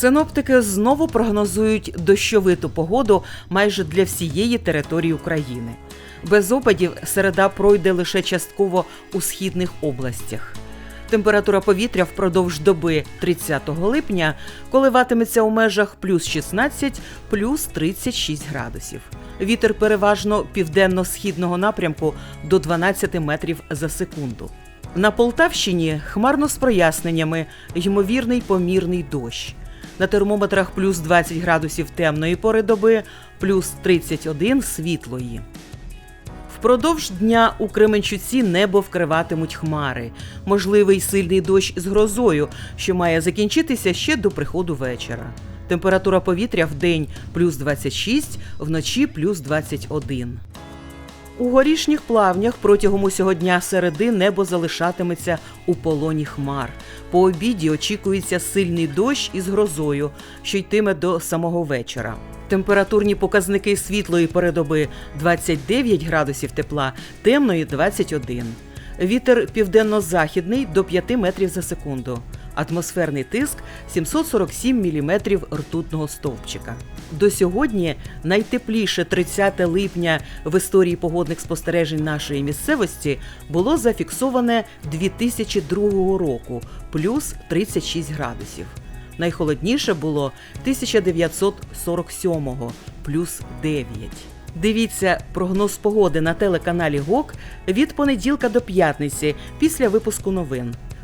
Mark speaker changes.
Speaker 1: Синоптики знову прогнозують дощовиту погоду майже для всієї території України. Без опадів середа пройде лише частково у східних областях. Температура повітря впродовж доби 30 липня коливатиметься у межах плюс 16, плюс 36 градусів. Вітер переважно південно-східного напрямку до 12 метрів за секунду. На Полтавщині хмарно з проясненнями, ймовірний помірний дощ. На термометрах плюс 20 градусів темної пори доби, плюс 31 світлої. Впродовж дня у Кременчуці небо вкриватимуть хмари. Можливий сильний дощ з грозою, що має закінчитися ще до приходу вечора. Температура повітря в день плюс 26, вночі плюс 21. У горішніх плавнях протягом усього дня середи небо залишатиметься у полоні хмар. По обіді очікується сильний дощ із грозою, що йтиме до самого вечора. Температурні показники світлої передоби 29 градусів тепла, темної 21. Вітер південно-західний до 5 метрів за секунду. Атмосферний тиск 747 міліметрів ртутного стовпчика. До сьогодні найтепліше 30 липня в історії погодних спостережень нашої місцевості було зафіксоване 2002 року плюс 36 градусів. Найхолодніше було 1947-го плюс 9. Дивіться прогноз погоди на телеканалі ГОК від понеділка до п'ятниці після випуску новин.